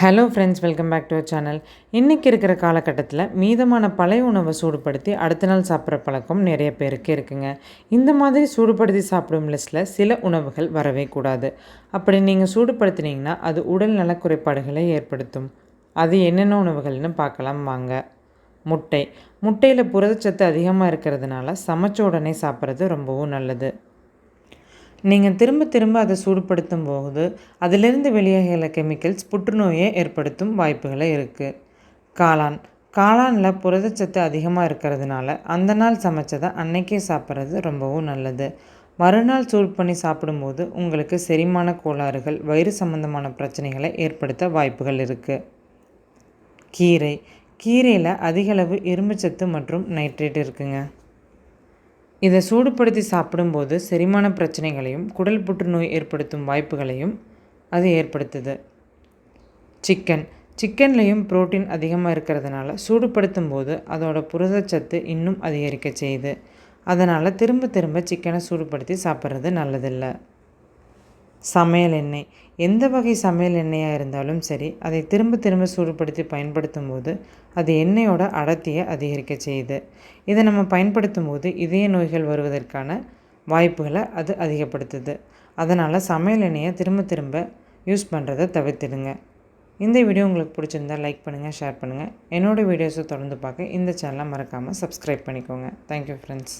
Hello friends welcome back to our channel இன்றைக்கி இருக்கிற காலகட்டத்தில் மீதமான பழைய உணவை சூடுபடுத்தி அடுத்த நாள் சாப்பிட்ற பழக்கம் நிறைய பேருக்கு இருக்குங்க. இந்த மாதிரி சூடுபடுத்தி சாப்பிடும் லிஸ்ட்டில் சில உணவுகள் வரவே கூடாது. அப்படி நீங்கள் சூடுபடுத்தினீங்கன்னா அது உடல் நல குறைபாடுகளை ஏற்படுத்தும். அது என்னென்ன உணவுகள்னு பார்க்கலாம் வாங்க. முட்டை. முட்டையில் புரதச்சத்து அதிகமாக இருக்கிறதுனால சமைச்ச உடனே சாப்பிட்றது ரொம்பவும் நல்லது. நீங்கள் திரும்ப திரும்ப அதை சூடுபடுத்தும் போது அதிலிருந்து வெளியாகிற கெமிக்கல்ஸ் புற்றுநோயை ஏற்படுத்தும் வாய்ப்புகளை இருக்குது காளான். காளானில் புரதச்சத்து அதிகமாக இருக்கிறதுனால அந்த நாள் சமைச்சதை அன்னைக்கே சாப்பிட்றது ரொம்பவும் நல்லது. மறுநாள் சூடு பண்ணி சாப்பிடும்போது உங்களுக்கு செரிமான கோளாறுகள் வயிறு சம்பந்தமான பிரச்சனைகளை ஏற்படுத்த வாய்ப்புகள் இருக்குது கீரை. கீரையில் அதிகளவு இரும்புச்சத்து மற்றும் நைட்ரேட் இருக்குங்க. இதை சூடுபடுத்தி சாப்பிடும்போது செரிமான பிரச்சனைகளையும் குடல் புற்றுநோய் ஏற்படுத்தும் வாய்ப்புகளையும் அது ஏற்படுத்துது. சிக்கன். சிக்கன்லேயும் புரோட்டீன் அதிகமாக இருக்கிறதுனால சூடுபடுத்தும் போது அதோட புரதச்சத்து இன்னும் அதிகரிக்க செய்யுது. அதனால் திரும்ப திரும்ப சிக்கனை சூடுபடுத்தி சாப்பிட்றது நல்லதில்லை. சமையல் எண்ணெய். எந்த வகை சமையல் எண்ணெயாக இருந்தாலும் சரி அதை திரும்ப திரும்ப சூடுபடுத்தி பயன்படுத்தும் போது அது எண்ணெயோட அடர்த்தியை அதிகரிக்க செய்யுது. இதை நம்ம பயன்படுத்தும் போது இதய நோய்கள் வருவதற்கான வாய்ப்புகளை அது அதிகப்படுத்துது. அதனால் சமையல் எண்ணெயை திரும்ப திரும்ப யூஸ் பண்ணுறதை தவிர்த்துடுங்க. இந்த வீடியோ உங்களுக்கு பிடிச்சிருந்தால் லைக் பண்ணுங்கள் ஷேர் பண்ணுங்கள் என்னோடய வீடியோஸை தொடர்ந்து பார்க்க இந்த சேனலை மறக்காமல் சப்ஸ்கிரைப் பண்ணிக்கோங்க. Thank you friends